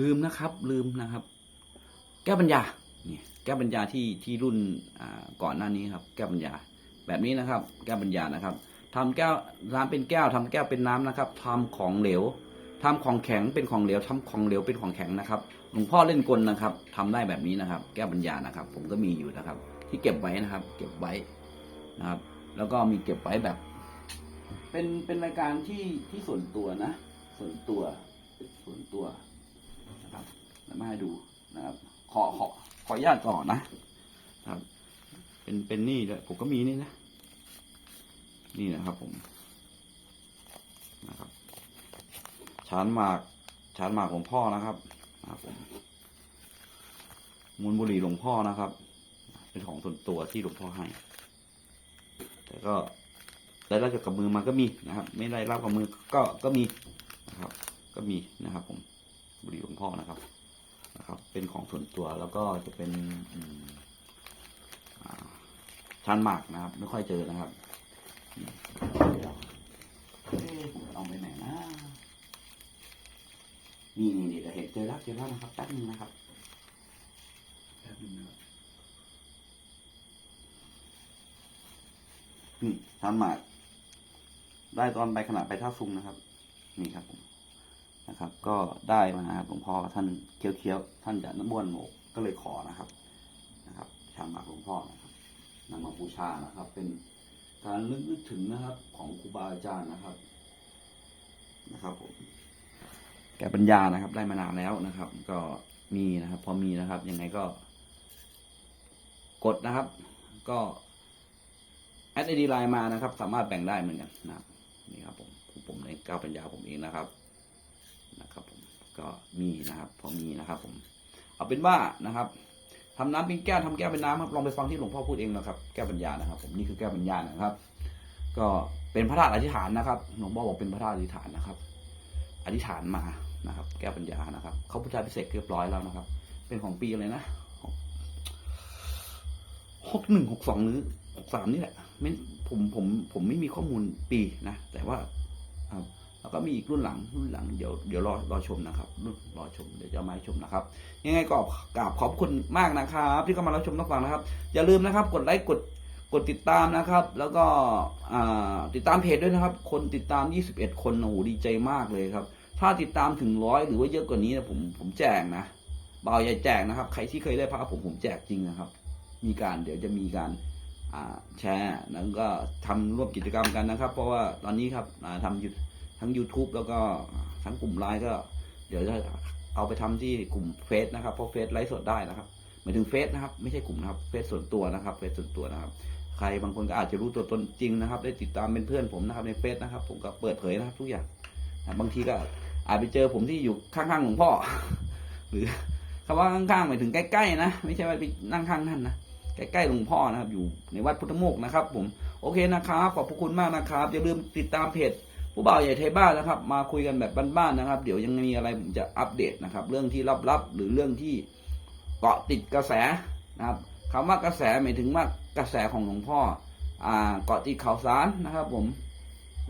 ลืมนะครับ ลืมนะครับ แก้ปัญญาเนี่ยแก้ปัญญาที่ที่รุ่นก่อนหน้านี้ครับ แก้ปัญญา แบบนี้นะครับ แก้ปัญญานะครับทำแก้วน้ำเป็นแก้วทำแก้วเป็นน้ำนะครับทำของเหลวทำของแข็งเป็นของเหลวทำของเหลวเป็นของแข็งนะครับหลวงพ่อเล่นกลนะครับทำได้แบบนี้นะครับ แก้ปัญญานะครับ ผมก็มีอยู่นะครับ ที่เก็บไว้นะครับ เก็บไว้นะครับ แล้วก็มีเก็บไว้แบบ เป็นเป็นรายการที่ที่ส่วนตัวนะ ส่วนตัวส่วนตัว มาให้ดูนะครับ ขอขอขออนุญาตก่อนนะครับ เป็นเป็นนี่เลยผมก็มีนี่นะ นี่นะครับผมนะครับชานหมากชานหมากหลวงพ่อนะครับนะครับผมมูลบุหรี่หลวงพ่อนะครับ เป็นของส่วนตัวที่หลวงพ่อให้ แต่ก็ได้รับจากกับมือมาก็มีนะครับ ไม่ได้รับกับมือก็ก็มีนะครับ ก็มีนะครับ ผมบุหรี่หลวงพ่อนะครับ นะครับ เป็นของส่วนตัวแล้วก็จะเป็นอืมอ่าชานหมากนะครับ ไม่ค่อยเจอนะครับเอ๊ะผมจะเอาไปไหนนะนี่นี่นี่เดี๋ยวเห็นเจอแล้วเจอแล้วนะครับแป๊บนึงนะครับแป๊บนึงนะครับนี่ทานหมาก ได้ตอนไปขณะไปท่าซุงนะครับ นี่ครับผม นะครับ ก็ได้มาครับหลวงพ่อท่านเคี้ยวๆท่านจะน้ำบ้วนโหมกก็เลยขอนะครับนะครับชามหมากหลวงพ่อนะครับนำมาบูชานะครับ เป็นการนึกนึกถึงนะครับของครูบาอาจารย์นะครับนะครับผมแก่ปัญญานะครับ ได้มานานแล้วนะครับ ก็มีนะครับ พอมีนะครับยังไงก็ กดนะครับ ก็แอดไอดีไลน์มานะครับ สามารถแบ่งได้เหมือนกันนะครับนี่ครับผมผมในก้าวปัญญาผมเองนะครับ นะครับผมก็มีนะครับพอมีนะครับผมเอาเป็นว่านะครับทำน้ำเป็นแก้วทำแก้วเป็นน้ำครับลองไปฟังที่หลวงพ่อพูดเองนะครับแก้วปัญญานะครับ ผมนี่คือแก้วปัญญานะครับ ก็เป็นพระธาตุอธิษฐานนะครับหลวงพ่อบอกเป็นพระธาตุอธิษฐานนะครับ อธิษฐานมานะครับ แก้วปัญญานะครับเขาพุทธาพิเศษเรียบร้อยแล้วนะครับ เป็นของปีอะไรนะหกหนึ่งหกสองหรือหกสามนี่แหละไม่ผมผมผมไม่มีข้อมูลปีนะแต่ว่าครับ แล้วก็มีอีกรุ่นหลังรุ่นหลังเดี๋ยวเดี๋ยวรอรอชมนะครับรุ่นรอชมเดี๋ยวจะมาให้ชมนะครับยังไงก็กราบขอบคุณมากนะครับ ที่เข้ามารับชมรับฟังนะครับ อย่าลืมนะครับ กดไลค์กดกดติดตามนะครับ แล้วก็ติดตามเพจด้วยนะครับ คนติดตาม 21 คนโอ้โหดีใจมากเลยครับ ถ้าติดตามถึงร้อยหรือว่าเยอะกว่านี้นะผมผมแจกนะเบาใหญ่แจกนะครับ ใครที่เคยได้พระผมผมแจกจริงนะครับ มีการเดี๋ยวจะมีการแชร์แล้วก็ทำร่วมกิจกรรมกันนะครับ เพราะว่าตอนนี้ครับทำยู ทั้ง YouTube แล้วก็ทั้งกลุ่มไลน์ก็ เดี๋ยวจะเอาไปทำที่กลุ่มเฟซนะครับเพราะเฟซไลฟ์สดได้นะครับหมายถึงเฟซนะครับไม่ใช่กลุ่มนะครับเฟซส่วนตัวนะครับเฟซส่วนตัวนะครับ ใครบางคนก็อาจจะรู้ตัวตนจริงนะครับ ได้ติดตามเป็นเพื่อนผมนะครับในเฟซนะครับ ผมก็เปิดเผยนะครับ ทุกอย่างนะบางทีก็อาจไปเจอผมที่อยู่ข้างๆหลวงพ่อ หรือคำว่าข้างๆหมายถึงใกล้ๆนะไม่ใช่ว่าไปนั่งข้างท่านนะใกล้ๆหลวงพ่อนะครับ อยู่ในวัดพุทธโมกนะครับ ผมโอเคนะครับ ขอบพระคุณมากนะครับอย่าลืมติดตามเพจ ผู้บ่าวใหญ่ไทยบ้านนะครับ มาคุยกันแบบบ้านๆนะครับ เดี๋ยวยังมีอะไรผมจะอัปเดตนะครับ เรื่องที่ลับๆหรือเรื่องที่เกาะติดกระแสนะครับคำว่ากระแสหมายถึงว่ากระแสของหลวงพ่ออ่าเกาะติดข่าวสารนะครับ ผม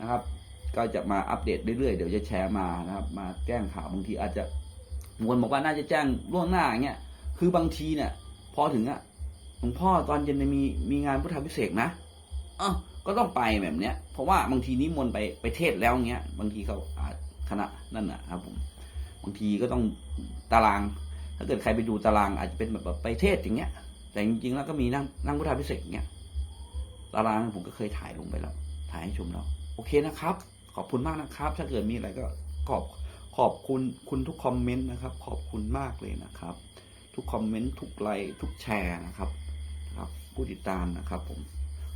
นะครับ ก็จะมาอัปเดตเรื่อยๆเดี๋ยวจะแชร์มานะครับ มาแจ้งข่าวบางทีอาจจะบางคนบอกว่าน่าจะแจ้งล่วงหน้าอย่างเงี้ยคือบางทีเนี่ยพอถึงอะหลวงพ่อตอนเย็นมีมีงานพุทธพิเศษนะอ้าว ก็ต้องไปแบบเนี้ย เพราะว่าบางทีนิมนต์ไปไปเทศแล้วเงี้ย บางทีเขาอาจคณะนั่นนะครับผม บางทีก็ต้องตาราง ถ้าเกิดใครไปดูตารางอาจจะเป็นแบบไปเทศอย่างเงี้ย แต่จริงๆแล้วก็มีนั่งนั่งพุทธพิเศษเงี้ย ตารางผมก็เคยถ่ายลงไปแล้ว ถ่ายให้ชมแล้ว โอเคนะครับ ขอบคุณมากนะครับ ถ้าเกิดมีอะไรก็ขอบขอบคุณคุณทุกคอมเมนต์นะครับ ขอบคุณมากเลยนะครับ ทุกคอมเมนต์ทุกไลค์ทุกแชร์นะครับนะครับผู้ติดตามนะครับผม